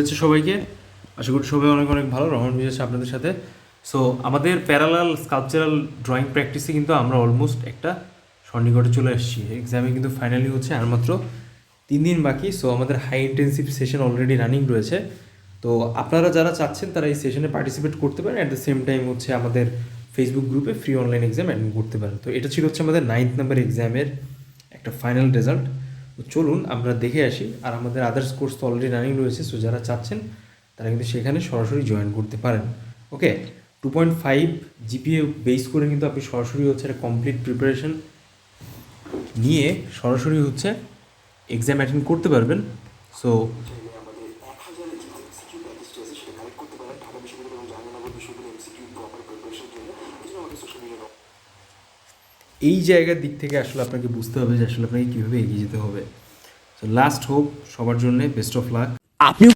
হচ্ছে সবাইকে। আশা করি সবাই অনেক অনেক ভালো। রহমান আছে আপনাদের সাথে। সো আমাদের প্যারালাল স্কালচারাল ড্রয়িং প্র্যাকটিসে কিন্তু আমরা অলমোস্ট একটা সন্নিকটে চলে এসেছি এক্সামে কিন্তু ফাইনালি হচ্ছে আর মাত্র তিন দিন বাকি। সো আমাদের high intensive session already running রয়েছে। তো, আপনারা যারা চাচ্ছেন, তারা এই সেশনে পার্টিসিপেট করতে পারেন। অ্যাট দ্য সেম টাইম হচ্ছে আমাদের ফেসবুক গ্রুপে ফ্রি অনলাইন এক্সাম অ্যাটেন্ড করতে পারেন। তো, এটা ছিল হচ্ছে আমাদের নাইন্থ নাম্বার এক্সামের একটা ফাইনাল রেজাল্ট তো চলুন আমরা দেখে আসি। আর আমাদের আদার্স কোর্স তো অলরেডি রানিং রয়েছে সো যারা চাচ্ছেন, তারা কিন্তু সেখানে সরাসরি জয়েন করতে পারেন। Okay two point five GPA base করে কিন্তু আপনি সরাসরি হচ্ছে একটা কমপ্লিট প্রিপারেশন নিয়ে সরাসরি হচ্ছে এক্সাম অ্যাটেন্ড করতে পারবেন। সো চাইলে আমাদের এক হাজারের যে এমসিকিউ প্যাকেজটি আছে সেটা কালেক্ট করতে পারেন ঢাকা বিশ্ববিদ্যালয় এবং জাহাঙ্গীরনগর বিশ্ববিদ্যালয় এমসিকিউ প্রপার প্রিপারেশনের জন্য এই জন্য আমাদের সোশ্যাল মিডিয়া এই জায়গার দিক থেকে আসলে আপনাকে বুঝতে হবে যে আসলে আপনাকে কীভাবে এগিয়ে যেতে হবে। সো লাস্ট হোপ সবার জন্য বেস্ট অফ লাক আপনিও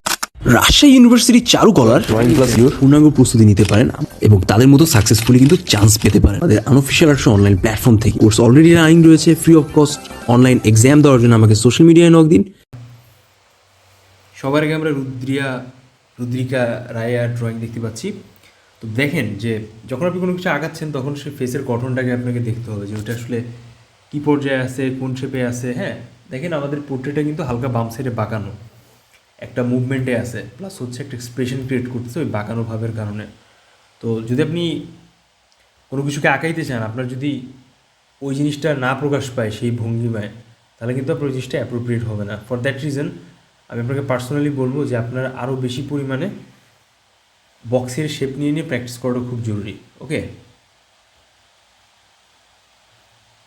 রাজশাহী ইউনিভার্সিটির চারুকলার ড্রয়িং ক্লাস পূর্ণাঙ্গ প্রস্তুতি নিতে পারেন এবং তাদের মতো সাকসেসফুলি কিন্তু চান্স পেতে পারেন। আমাদের আনঅফিসিয়াল একটা অনলাইন প্ল্যাটফর্ম থেকে। কোর্স অলরেডি রানিং রয়েছে free of cost online exam দেওয়ার জন্য আমাকে সোশ্যাল মিডিয়ায় নক দিন। সবার আগে আমরা রুদ্রিয়া রুদ্রিকা রায়ার ড্রয়িং দেখতে পাচ্ছি। তো দেখেন যে যখন আপনি কোনো কিছু আগাচ্ছেন, তখন সে ফেসের গঠনটাকে আপনাকে দেখতে হবে যে ওটা আসলে কী পর্যায়ে আছে, কোন শেপে আছে। হ্যাঁ দেখেন আমাদের পোর্ট্রেটটা কিন্তু হালকা বাম সাইডে বাঁকানো। একটা মুভমেন্টে আছে প্লাস হচ্ছে একটা এক্সপ্রেশন ক্রিয়েট করতেছে ওই বাঁকানো ভাবের কারণে। তো যদি আপনি কোনো কিছুকে আঁকাইতে চান, আপনার যদি ওই জিনিসটা না প্রকাশ পায় সেই ভঙ্গিমায়, তাহলে কিন্তু আপনার ওই জিনিসটা অ্যাপ্রোপ্রিয়েট হবে না। ফর দ্যাট রিজন আমি আপনাকে পার্সোনালি বলব যে আপনার আরও বেশি পরিমাণে বক্সের শেপ নিয়ে নিয়ে প্র্যাকটিস করাটা খুব জরুরি ওকে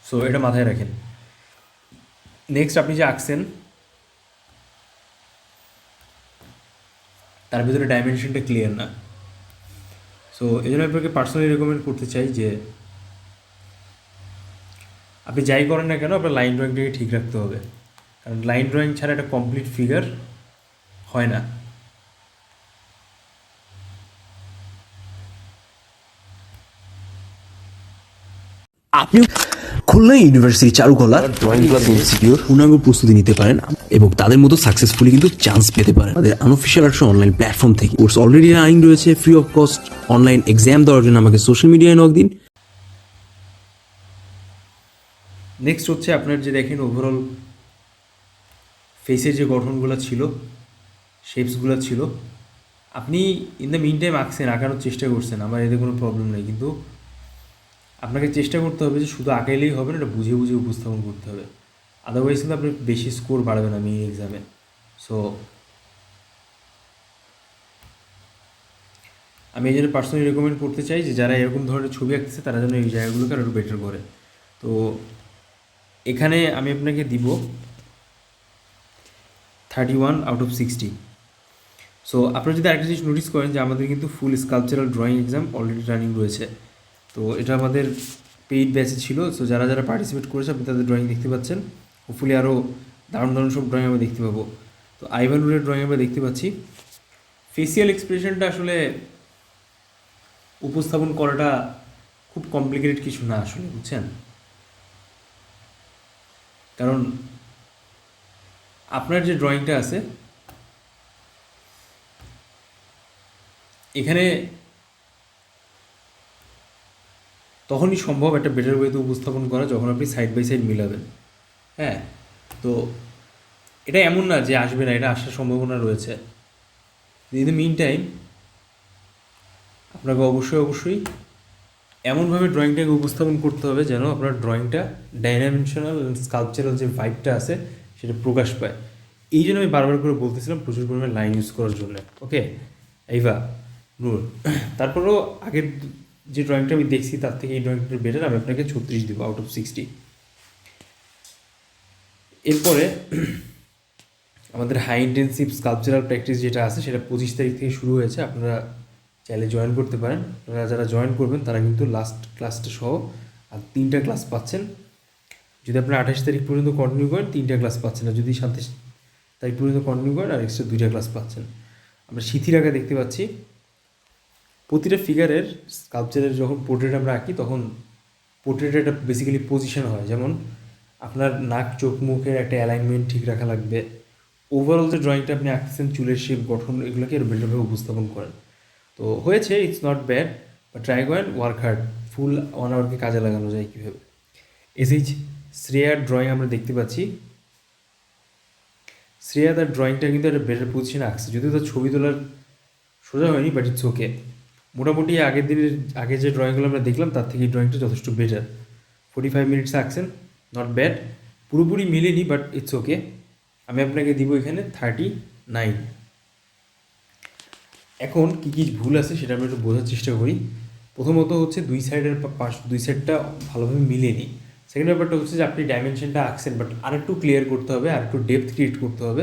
সো এটা মাথায় রাখেন। নেক্সট আপনি যে আঁকছেন, তার ভিতরে ডাইমেনশনটা ক্লিয়ার না। সো এই জন্য আপনাকে পার্সোনালি রেকমেন্ড করতে চাই যে, আপনি যাই করেন না কেন, আপনার লাইন ড্রয়িংটাকে ঠিক রাখতে হবে। কারণ লাইন ড্রয়িং ছাড়া একটা কমপ্লিট ফিগার হয় না। আপনিও খুলনা ইউনিভার্সিটি চারুকলার ড্রয়িং ক্লাস ইনস্টিটিউট পূর্ণাঙ্গ প্রস্তুতি নিতে পারেন এবং তাদের মতো সাকসেসফুলি কিন্তু চান্স পেতে পারেন। আমাদের আনঅফিসিয়াল একটা অনলাইন প্ল্যাটফর্ম থেকে। কোর্স অলরেডি রানিং রয়েছে free of cost online exam দেওয়ার জন্য আমাকে সোশ্যাল মিডিয়ায় নক দিন। নেক্সট হচ্ছে আপনার যে দেখেন ওভারঅল ফেসের যে গঠনগুলো ছিল শেপসগুলো ছিল আপনি ইন দ্য মিন টাইম আঁকছেন আঁকানোর চেষ্টা করছেন আমার এতে কোনো প্রবলেম নেই। কিন্তু আপনাকে চেষ্টা করতে হবে যে শুধু আঁকাইলেই হবে না, এটা বুঝে বুঝে উপস্থাপন করতে হবে। আদারওয়াইজ কিন্তু আপনি বেশি স্কোর বাড়বে আমি এই এক্সামে সো আমি এই জন্য পার্সোনালি রেকমেন্ড করতে চাই যে যারা এরকম ধরনের ছবি আঁকতেছে, তারা যেন এই জায়গাগুলোকে আরও বেটার করে। তো, এখানে আমি আপনাকে দিব thirty one out of sixty so আপনারা যদি আরেকটা জিনিস নোটিস করেন যে আমাদের কিন্তু full sculptural drawing exam already running রয়েছে। তো এটা আমাদের পেইড ব্যাচে ছিল সো যারা যারা পার্টিসিপেট করেছে, আপনি তাদের ড্রয়িং দেখতে পাচ্ছেন। হোপফুলি আরও দারুণ দারুণ সব ড্রয়িং আমরা দেখতে পাবো। তো আইভানুরের ড্রয়িং আমরা দেখতে পাচ্ছি। ফেসিয়াল এক্সপ্রেশনটা আসলে উপস্থাপন করাটা খুব কমপ্লিকেটেড কিছু না আসলে, বুঝছেন? কারণ আপনার যে ড্রয়িংটা আছে, এখানে তখনই সম্ভব একটা বেটার ওয়েতে উপস্থাপন করা যখন আপনি সাইড বাই সাইড মিলাবেন। হ্যাঁ? তো এটা এমন না যে আসবে না, এটা আসার সম্ভাবনা রয়েছে। ইন দ্য মিন টাইম আপনাকে অবশ্যই অবশ্যই এমনভাবে ড্রয়িংটাকে উপস্থাপন করতে হবে যেন আপনার ড্রয়িংটা ডাইমেনশনাল স্কাল্পচারাল যে ভাইবটা আছে, সেটা প্রকাশ পায়। এই জন্য আমি বারবার করে বলতেছিলাম প্রচুর পরিমাণে লাইন ইউজ করার জন্য। ওকে এইভা নূর, তারপরেও আগের যে ড্রয়িংটা আমি দেখছি, তার থেকে এই ড্রয়িংটা বেটার আমি আপনাকে ছত্রিশ দেবো আউট অফ সিক্সটি এরপরে, আমাদের হাই ইন্টেন্সিভ স্কালপচারাল প্র্যাকটিস যেটা আছে, সেটা পঁচিশ তারিখ থেকে শুরু হয়েছে, আপনারা চাইলে জয়েন করতে পারেন। আপনারা যারা জয়েন করবেন, তারা কিন্তু লাস্ট ক্লাসটা সহ আর তিনটা ক্লাস পাচ্ছেন। যদি আপনারা আঠাশ তারিখ পর্যন্ত কন্টিনিউ করেন, তিনটা ক্লাস পাচ্ছেন। আর যদি সাতাশ তারিখ পর্যন্ত কন্টিনিউ করেন, আর এক্সট্রা দুইটা ক্লাস পাচ্ছেন। আমরা সিথির দেখতে পাচ্ছি। প্রতিটা ফিগারের স্কাল্পচারের যখন পোর্ট্রেট আমরা আঁকি, তখন পোর্ট্রেটের একটা বেসিক্যালি পজিশন হয়। যেমন আপনার নাক, চোখ, মুখের একটা অ্যালাইনমেন্ট ঠিক রাখা লাগবে। ওভারঅল যে ড্রয়িংটা আপনি আঁকছেন চুলের শেপ গঠন, এগুলোকে আরও বেটারভাবে উপস্থাপন করেন। তো হয়েছে ইটস নট ব্যাড বা ট্রাই করেন ওয়ার্ক হার্ড ফুল ওয়ান আওয়ারকে কাজে লাগানো যায় কীভাবে? এসএইচ শ্রেয়ার ড্রয়িং আমরা দেখতে পাচ্ছি। শ্রেয়া তার ড্রয়িংটা কিন্তু একটা বেটার পজিশনে আঁকছে। যদিও তার ছবি তোলার সোজা হয়নি বাট ইটস ওকে মোটামুটি আগের দিনের আগে যে ড্রয়িংগুলো আমরা দেখলাম, তার থেকে এই ড্রয়িংটা যথেষ্ট বেটার ফোর্টি ফাইভ মিনিটস আঁকছেন নট ব্যাড পুরোপুরি মিলেনি বাট ইটস ওকে আমি আপনাকে দিব এখানে থার্টি নাইন এখন কী কী ভুল আছে সেটা আমরা একটু বোঝার চেষ্টা করি। প্রথমত হচ্ছে দুই সাইডের পাশ দুই সাইডটা ভালোভাবে মিলেনি। সেকেন্ড ব্যাপারটা হচ্ছে যে আপনি ডাইমেনশনটা আঁকছেন বাট আরেকটু ক্লিয়ার করতে হবে আর একটু ডেপথ ক্রিয়েট করতে হবে।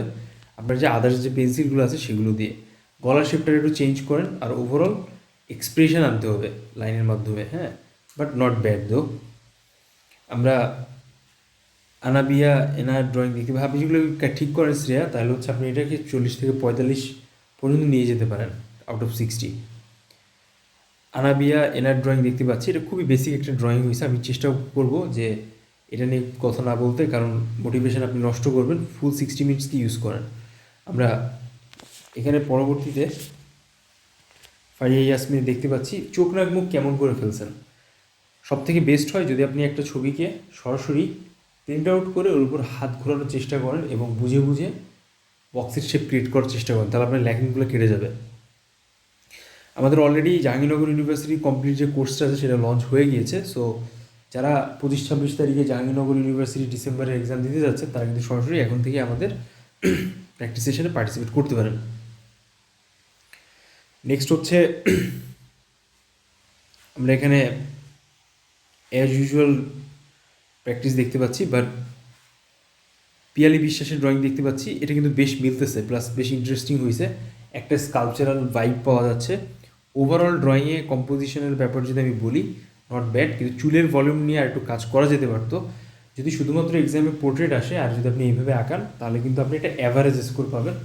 আপনার যে আদার্স যে পেন্সিলগুলো আছে সেগুলো দিয়ে। গলার শেপটা একটু চেঞ্জ করেন, আর ওভারঅল এক্সপ্রেশন আনতে হবে লাইনের মাধ্যমে হ্যাঁ? বাট নট ব্যাড দো আমরা আনাবিয়া, এনার ড্রয়িং পাই আপনি যেগুলো ঠিক করেন শ্রেয়া? তাহলে হচ্ছে আপনি এটাকে চল্লিশ থেকে পঁয়তাল্লিশ পর্যন্ত নিয়ে যেতে পারেন আউট অফ সিক্সটি আনাবিয়া, এনার ড্রয়িং দেখতে পাচ্ছি, এটা খুবই বেসিক একটা ড্রয়িং হয়েছে। আমি চেষ্টা করব যে এটা নিয়ে কথা না বলতে, কারণ মোটিভেশন আপনি নষ্ট করবেন ফুল সিক্সটি মিনিটসকে ইউজ করেন? আমরা এখানে পরবর্তীতে ফারিয়া ইয়াসমিন দেখতে পাচ্ছি, চোখ নাক মুখ কেমন করে ফেলছেন? সব থেকে বেস্ট হয় যদি আপনি একটা ছবিকে সরাসরি প্রিন্ট আউট করে ওর উপর হাত ঘোরানোর চেষ্টা করেন এবং বুঝে বুঝে বক্সের শেপ ক্রিয়েট করার চেষ্টা করেন, তাহলে আপনার ল্যাকিংগুলো কেটে যাবে। আমাদের অলরেডি জাহাঙ্গীরনগর ইউনিভার্সিটি কমপ্লিট যে কোর্সটা আছে, সেটা লঞ্চ হয়ে গিয়েছে। সো যারা পঁচিশ ছাব্বিশ তারিখে জাহাঙ্গীরনগর ইউনিভার্সিটি ডিসেম্বরে এক্সাম দিতে যাচ্ছে, তারা কিন্তু সরাসরি এখন থেকে আমাদের প্র্যাকটিস সেশনে পার্টিসিপেট করতে পারেন। নেক্সট হচ্ছে, আমরা এখানে অ্যাজ ইউজুয়াল প্র্যাকটিস দেখতে পাচ্ছি বাট পিয়ালি বিশ্বাসের ড্রয়িং দেখতে পাচ্ছি, এটা কিন্তু বেশ মিলতেছে প্লাস বেশ ইন্টারেস্টিং হয়েছে একটা স্কালচারাল ভাইব পাওয়া যাচ্ছে। ওভারঅল ড্রয়িংয়ে কম্পোজিশনের ব্যাপার যদি আমি বলি নট ব্যাড কিন্তু চুলের ভলিউম নিয়ে আর একটু কাজ করা যেতে পারতো। যদি শুধুমাত্র এক্সামে পোর্ট্রেট আসে, আর যদি আপনি এইভাবে আঁকান, তাহলে কিন্তু আপনি একটা অ্যাভারেজ স্কোর পাবেন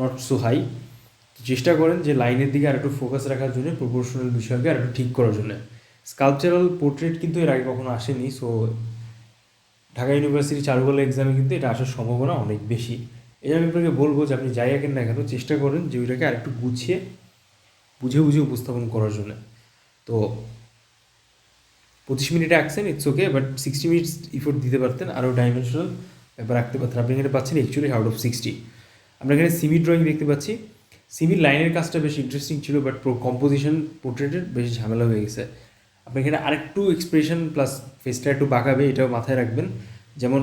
নট সো হাই চেষ্টা করেন যে লাইনের দিকে আর একটু ফোকাস রাখার জন্য প্রপোর্শনাল বিষয়কে আর একটু ঠিক করার জন্য। স্কালচারাল পোর্ট্রেট কিন্তু এর আগে কখনো আসেনি সো ঢাকা ইউনিভার্সিটি চারুকলা এক্সামে কিন্তু এটা আসার সম্ভাবনা অনেক বেশি। এই আমি আপনাকে বলব যে আপনি যাই আঁকেন না কেন, চেষ্টা করেন যে ওইটাকে আরেকটু গুছিয়ে, বুঝে বুঝে উপস্থাপন করার জন্য। তো পঁচিশ মিনিটে আঁকছেন it's okay but sixty minutes effort দিতে পারতেন আরও ডাইমেনশনাল ব্যাপার রাখতে পারতেন। আপনি এখানে পাচ্ছেন অ্যাকচুয়ালি আউট অফ সিক্সটি আমরা এখানে সিমি ড্রয়িং দেখতে পাচ্ছি। সিমির লাইনের কাজটা বেশ ইন্টারেস্টিং ছিল বাট প্রো কম্পোজিশন পোর্ট্রেটের বেশ ঝামেলা হয়ে গেছে। আপনি এখানে আরেকটু এক্সপ্রেশন প্লাস ফেসটা একটু বাঁকাবে, এটাও মাথায় রাখবেন। যেমন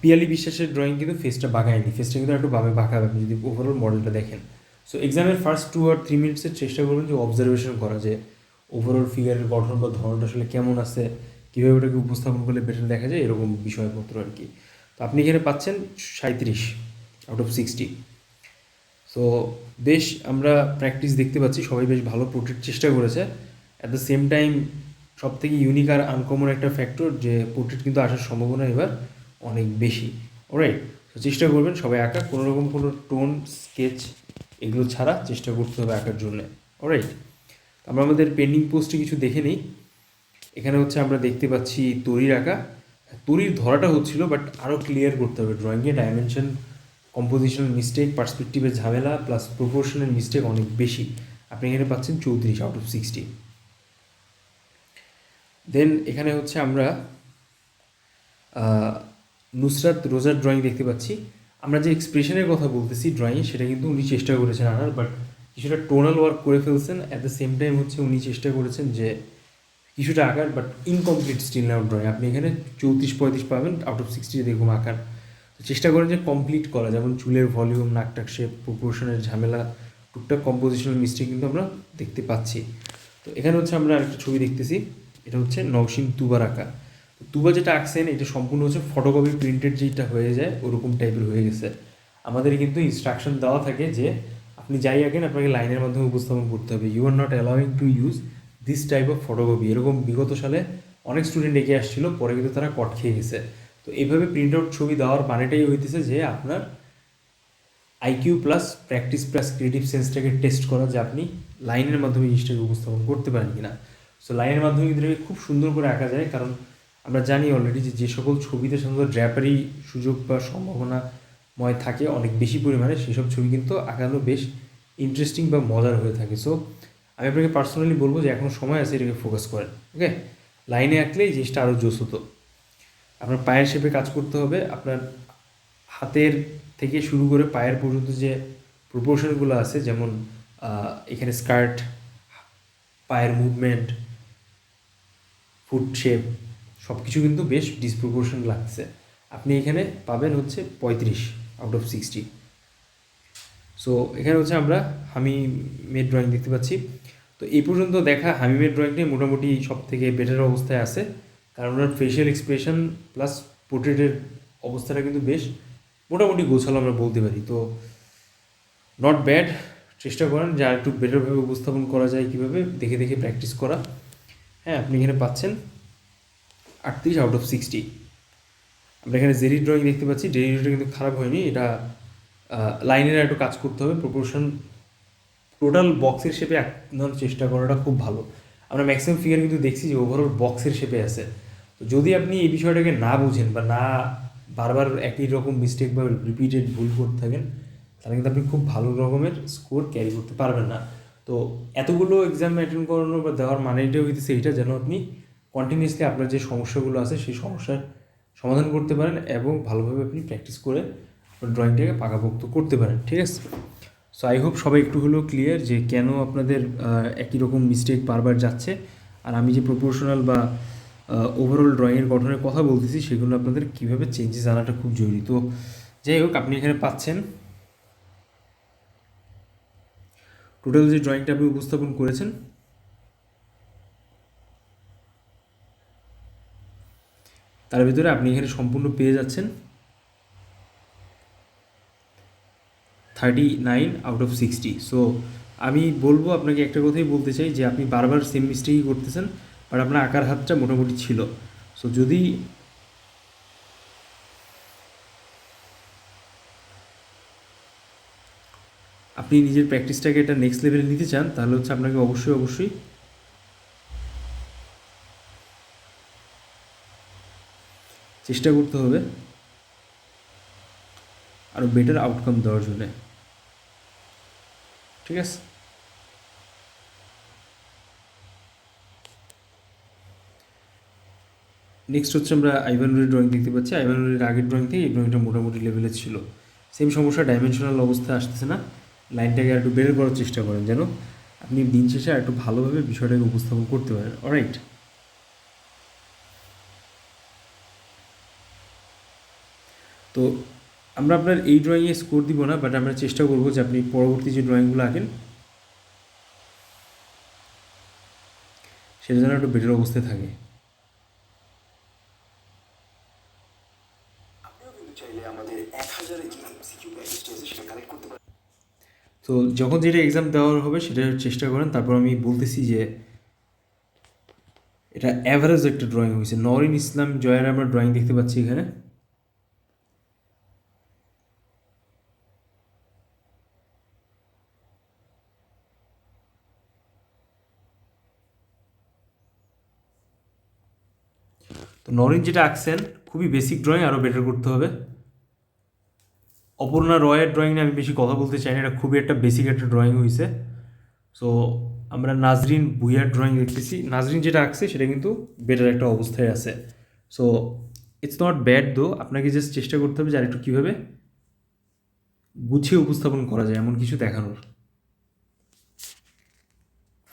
পিয়ালি বিশ্বাসের ড্রয়িং কিন্তু ফেসটা বাঁকায়নি ফেসটা কিন্তু একটু বামে বাঁকাবে, আপনি যদি ওভারঅল মডেলটা দেখেন। সো এক্সামের ফার্স্ট টু আর থ্রি মিনিটসের চেষ্টা করবেন যে অবজারভেশন করা, যে ওভারঅল ফিগারের গঠন বা ধরনটা আসলে কেমন আছে, কীভাবে ওটাকে উপস্থাপন করলে বেটার দেখা যায়, এরকম বিষয়পত্র আর কি। তো আপনি এখানে পাচ্ছেন সাঁত্রিশ আউট অফ সিক্সটি সো বেশ আমরা প্র্যাকটিস দেখতে পাচ্ছি, সবাই বেশ ভালো পোর্ট্রেট চেষ্টা করেছে। অ্যাট দ্য সেম টাইম সব থেকে ইউনিক আর আনকমন একটা ফ্যাক্টর যে পোর্ট্রেট কিন্তু আসার সম্ভাবনা এবার অনেক বেশি। ওরাইট তো চেষ্টা করবেন সবাই আঁকা কোনো রকম কোনো টোন স্কেচ এগুলো ছাড়া চেষ্টা করতে হবে আঁকার জন্য। ওরাইট আমরা আমাদের পেন্ডিং পোস্টে কিছু দেখে নিই। এখানে হচ্ছে আমরা দেখতে পাচ্ছি তরির আঁকা। তরির ধরাটা হচ্ছিল বাট আরও ক্লিয়ার করতে হবে ড্রয়িংয়ে ডাইমেনশন কম্পোজিশনাল মিস্টেক পার্সপেক্টিভের ঝামেলা প্লাস প্রপোর্শনের মিস্টেক অনেক বেশি। আপনি এখানে পাচ্ছেন চৌত্রিশ আউট অফ সিক্সটি দেন এখানে হচ্ছে আমরা নুসরাত রোজার ড্রয়িং দেখতে পাচ্ছি। আমরা যে এক্সপ্রেশনের কথা বলতেছি ড্রয়িংয়ে সেটা কিন্তু উনি চেষ্টা করেছেন আনার বাট কিছুটা টোনাল ওয়ার্ক করে ফেলছেন। অ্যাট দ্য সেম টাইম হচ্ছে উনি চেষ্টা করেছেন যে কিছুটা আঁকার but incomplete still now drawing আপনি এখানে চৌত্রিশ, পঁয়ত্রিশ পাবেন আউট অফ সিক্সটি দেখুন আঁকার। চেষ্টা করেন যে কমপ্লিট করা, যেমন চুলের ভলিউম নাকটাক শেপ প্রপোর্শনের ঝামেলা, টুকটাক কম্পোজিশনাল মিস্টেক কিন্তু আমরা দেখতে পাচ্ছি। তো এখানে হচ্ছে আমরা আরেকটা ছবি দেখতেছি, এটা হচ্ছে নওশিন তুবার আঁকা। তুবা যেটা আঁকছেন এটা সম্পূর্ণ হচ্ছে ফটোকপি প্রিন্টেড যেটা হয়ে যায়, ওরকম টাইপের হয়ে গেছে। আমাদের কিন্তু ইনস্ট্রাকশন দেওয়া থাকে যে আপনি যাই আঁকেন, আপনাকে লাইনের মাধ্যমে উপস্থাপন করতে হবে। You are not allowing to use this type of photocopy এরকম বিগত সালে অনেক স্টুডেন্ট এগিয়ে আসছিল, পরে কিন্তু তারা কট খেয়ে গেছে। তো এইভাবে প্রিন্ট আউট ছবি দেওয়ার মানেটাই হইতেছে যে আপনার IQ plus practice plus creative সেন্সটাকে test করা যে আপনি লাইনের মাধ্যমে জিনিসটাকে উপস্থাপন করতে পারেন কি না সো লাইনের মাধ্যমে কিন্তু খুব সুন্দর করে আঁকা যায় কারণ আমরা জানি অলরেডি যে যে সকল ছবিতে সাধারণত ড্র্যাপারি সুযোগ বা সম্ভাবনাময় থাকে অনেক বেশি পরিমাণে সেসব ছবি কিন্তু আঁকানো বেশ ইন্টারেস্টিং বা মজার হয়ে থাকে। সো আমি আপনাকে পার্সোনালি বলব যে এখনও সময় আছে এটাকে ফোকাস করেন ওকে লাইনে আঁকলে এই জিনিসটা আরও জোস হতো। আপনার পায়ের শেপে কাজ করতে হবে। আপনার হাতের থেকে শুরু করে পায়ের পর্যন্ত যে প্রপোর্শনগুলো আছে, যেমন এখানে স্কার্ট পায়ের মুভমেন্ট ফুট শেপ সব কিছু কিন্তু বেশ ডিসপ্রপোর্শন লাগছে। আপনি এখানে পাবেন হচ্ছে পঁয়ত্রিশ আউট অফ সিক্সটি সো এখানে হচ্ছে আমরা হামি মেড ড্রয়িং দেখতে পাচ্ছি। তো এই পর্যন্ত দেখা হামি মেড ড্রয়িংটাই মোটামুটি সব থেকে বেটার অবস্থায় আছে। কারণ ওনার ফেশিয়াল এক্সপ্রেশন প্লাস পোর্ট্রেটের অবস্থাটা কিন্তু বেশ মোটামুটি গোছালো আমরা বলতে পারি। তো নট ব্যাড চেষ্টা করেন যে আর একটু বেটারভাবে উপস্থাপন করা যায় কীভাবে, দেখে দেখে প্র্যাকটিস করা। হ্যাঁ আপনি এখানে পাচ্ছেন আটত্রিশ আউট অফ সিক্সটি আমরা এখানে জেরি ড্রয়িং দেখতে পাচ্ছি জেরি ড্রয়িং কিন্তু খারাপ হয়নি, এটা লাইনের একটু কাজ করতে হবে। প্রপোর্শন টোটাল বক্সের শেপে আঁকানোর চেষ্টা করাটা খুব ভালো। আমরা ম্যাক্সিমাম ফিগার কিন্তু দেখছি যে ওভারঅল বক্সের শেপে আছে। তো যদি আপনি এই বিষয়টাকে না বুঝেন বা না বারবার একই রকম মিস্টেক বা রিপিটেড ভুল করতে থাকেন, তাহলে কিন্তু আপনি খুব ভালো রকমের স্কোর ক্যারি করতে পারবেন না। তো এতগুলো এক্সাম অ্যাটেন্ড করানো বা দেওয়ার মানেটাই হইতেছে এইটা যেন আপনি কন্টিনিউসলি আপনার যে সমস্যাগুলো আছে, সেই সমস্যার সমাধান করতে পারেন এবং ভালোভাবে আপনি প্র্যাকটিস করে ড্রয়িংটাকে পাকাপোক্ত করতে পারেন, ঠিক আছে? সো আই হোপ সবাই একটু হলেও ক্লিয়ার যে কেন আপনাদের একই রকম মিস্টেক বারবার যাচ্ছে। আর আমি যে প্রপোর্শনাল বা ওভারঅল ড্রয়িংয়ের গঠনের কথা বলতেছি, সেগুলো আপনাদের কীভাবে চেঞ্জেস আনাটা খুব জরুরি। তো যাই হোক, আপনি এখানে পাচ্ছেন। টোটাল যে ড্রয়িংটা আপনি উপস্থাপন করেছেন, তার ভিতরে আপনি এখানে সম্পূর্ণ পেয়ে যাচ্ছেন thirty nine out of sixty so আমি বলব, আপনাকে একটা কথাই বলতে চাই যে, আপনি বারবার সেম মিস্টেকই করতেছেন। বাট আপনার আঁকার হাতটা মোটামুটি ছিল। সো যদি আপনি নিজের প্র্যাকটিসটাকে এটা নেক্সট লেভেলে নিতে চান, তাহলে হচ্ছে আপনাকে অবশ্যই অবশ্যই চেষ্টা করতে হবে আরও বেটার আউটকাম দেওয়ার জন্যে। ঠিক আছে? নেক্সট হচ্ছে আমরা আইভানুরের ড্রয়িং দেখতে পাচ্ছি। আইভানুরের আগের ড্রয়িং থেকে এই ড্রয়িংটা মোটামুটি লেভেলে ছিল। সেম সমস্যা ডাইমেনশনাল অবস্থা আসতেছে না। লাইনটাকে আর একটু বের করার চেষ্টা করেন যেন আপনি দিন শেষে আর একটু ভালোভাবে বিষয়টাকে উপস্থাপন করতে পারেন। অলরাইট তো আমরা আপনার এই ড্রয়িংয়ে স্কোর দিব না বাট আমরা চেষ্টা করব যে আপনি পরবর্তী যে ড্রয়িংগুলো আঁকেন, সেটা যেন একটু বেটার অবস্থায় থাকে আপনিও কিন্তু চাইলে আমাদের এক হাজারের যে এমসিকিউ প্যাকেজটি আছে সেটা কালেক্ট করতে পারেন তো যখন যেটা এক্সাম দেওয়ার হবে সেটা চেষ্টা করেন, তারপর আমি বলতেছি যে এটা অ্যাভারেজ একটা ড্রয়িং হয়েছে। নরিন ইসলাম জয়ের আমরা ড্রয়িং দেখতে পাচ্ছি এখানে। তো নরিন যেটা আঁকছেন, খুবই বেসিক ড্রয়িং আরও বেটার করতে হবে। অপর্ণা রয়ের ড্রয়িং নিয়ে আমি বেশি কথা বলতে চাই না, এটা খুবই একটা বেসিক একটা ড্রয়িং হয়েছে সো আমরা নাজরিন ভুইয়ার ড্রয়িং দেখতেছি। নাজরিন যেটা আঁকছে, সেটা কিন্তু বেটার একটা অবস্থায় আছে। সো ইটস নট ব্যাড দো আপনাকে জাস্ট চেষ্টা করতে হবে যে আরেকটু কীভাবে গুছিয়ে উপস্থাপন করা যায়, এমন কিছু দেখানোর।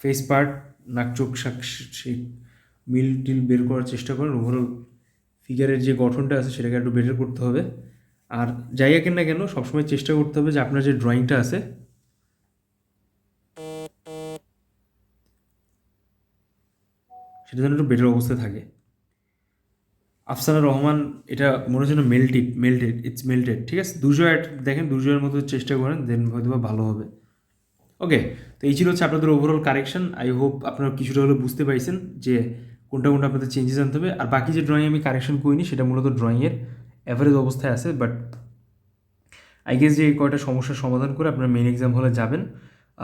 ফেস পার্ট নাক, চোখ মিল টিল বের করার চেষ্টা করেন। ওভারঅল ফিগারের যে গঠনটা আছে, সেটাকে একটু বেটার করতে হবে। আর যাই আঁকেন না কেন, সবসময় চেষ্টা করতে হবে যে আপনার যে ড্রয়িংটা আছে, সেটা যেন একটু বেটার অবস্থায় থাকে। আফসানা রহমান, এটা মনে হচ্ছে মেল্টেড মেল্টেড ইটস মেল্টেড ঠিক আছে? দুজো অ্যাড দেখেন দুশোয়ের মতো চেষ্টা করেন দেন হয়তো বা ভালো হবে। ওকে তো এই ছিল হচ্ছে আপনাদের ওভারঅল কারেকশন আই হোপ আপনারা কিছুটা হলেও বুঝতে পারছেন যে কোনটা কোনটা আপনাদের চেঞ্জেস আনতে হবে। আর বাকি যে ড্রয়িং আমি কারেকশন করিনি, সেটা মূলত ড্রয়িংয়ের অ্যাভারেজ অবস্থায় আছে বাট আই গেস যে এই কয়টা সমস্যার সমাধান করে আপনারা মেন এক্সাম হলে যাবেন।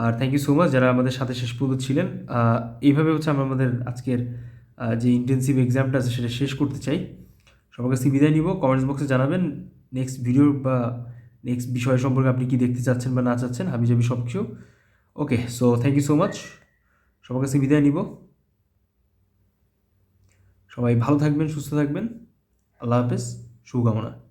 আর থ্যাংক ইউ সো মাচ যারা আমাদের সাথে শেষ পর্যন্ত ছিলেন। এইভাবে হচ্ছে আমরা আমাদের আজকের যে ইন্টেন্সিভ এক্সামটা আছে সেটা শেষ করতে চাই। সবার কাছে বিদায় নিব। কমেন্টস বক্সে জানাবেন। নেক্সট ভিডিও বা নেক্সট বিষয় সম্পর্কে আপনি কি দেখতে চাচ্ছেন বা না চাচ্ছেন হাবি যাবি সব কিছু okay so thank you so much সবার কাছে বিদায় নিব। সবাই ভালো থাকবেন, সুস্থ থাকবেন। আল্লাহ হাফেজ। 输光了。